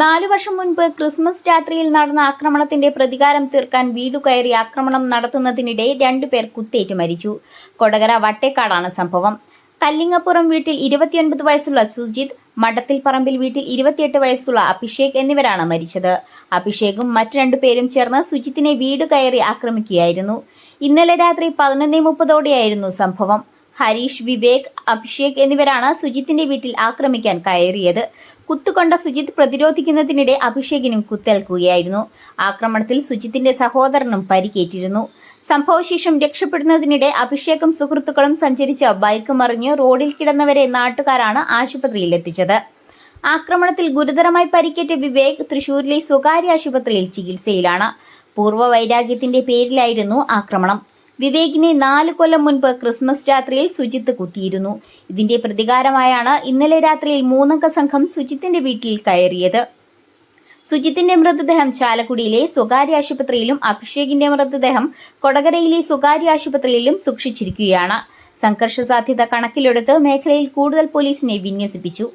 നാലു വർഷം മുൻപ് ക്രിസ്മസ് രാത്രിയിൽ നടന്ന ആക്രമണത്തിന്റെ പ്രതികാരം തീർക്കാൻ വീടു കയറി ആക്രമണം നടത്തുന്നതിനിടെ രണ്ടുപേർ കുത്തേറ്റ് മരിച്ചു. കൊടകര വട്ടേക്കാടാണ് സംഭവം. കല്ലിങ്ങപ്പുറം വീട്ടിൽ ഇരുപത്തിയൊൻപത് വയസ്സുള്ള സുജിത് മഠത്തിൽ പറമ്പിൽ വീട്ടിൽ ഇരുപത്തിയെട്ട് വയസ്സുള്ള അഭിഷേക് എന്നിവരാണ് മരിച്ചത്. അഭിഷേകും മറ്റു രണ്ടു പേരും ചേർന്ന് സുജിത്തിനെ വീട് കയറി ആക്രമിക്കുകയായിരുന്നു. ഇന്നലെ രാത്രി പതിനൊന്നേ മുപ്പതോടെയായിരുന്നു സംഭവം. ഹരീഷ് വിവേക് അഭിഷേക് എന്നിവരാണ് സുജിത്തിന്റെ വീട്ടിൽ ആക്രമിക്കാൻ കയറിയത്. കുത്തുകൊണ്ട സുജിത്ത് പ്രതിരോധിക്കുന്നതിനിടെ അഭിഷേകിനും കുത്തേൽക്കുകയായിരുന്നു. ആക്രമണത്തിൽ സുജിത്തിന്റെ സഹോദരനും പരിക്കേറ്റിരുന്നു. സംഭവശേഷം രക്ഷപ്പെടുന്നതിനിടെ അഭിഷേകും സുഹൃത്തുക്കളും സഞ്ചരിച്ച ബൈക്ക് മറിഞ്ഞ് റോഡിൽ കിടന്നവരെ നാട്ടുകാരാണ് ആശുപത്രിയിൽ എത്തിച്ചത്. ആക്രമണത്തിൽ ഗുരുതരമായി പരിക്കേറ്റ വിവേക് തൃശൂരിലെ സ്വകാര്യ ആശുപത്രിയിൽ ചികിത്സയിലാണ്. പൂർവ വൈരാഗ്യത്തിന്റെ പേരിലായിരുന്നു ആക്രമണം. വിവേകിനെ നാല് കൊല്ലം മുൻപ് ക്രിസ്മസ് രാത്രിയിൽ സുജിത്ത് കുത്തിയിരുന്നു. ഇതിന്റെ പ്രതികാരമായാണ് ഇന്നലെ രാത്രിയിൽ മൂന്നംഗ സംഘം സുജിത്തിന്റെ വീട്ടിൽ കയറിയത്. സുജിത്തിന്റെ മൃതദേഹം ചാലക്കുടിയിലെ സ്വകാര്യ ആശുപത്രിയിലും അഭിഷേകിന്റെ മൃതദേഹം കൊടകരയിലെ സ്വകാര്യ ആശുപത്രിയിലും സൂക്ഷിച്ചിരിക്കുകയാണ്. സംഘർഷ സാധ്യത കണക്കിലെടുത്ത് മേഖലയിൽ കൂടുതൽ പോലീസിനെ വിന്യസിപ്പിച്ചു.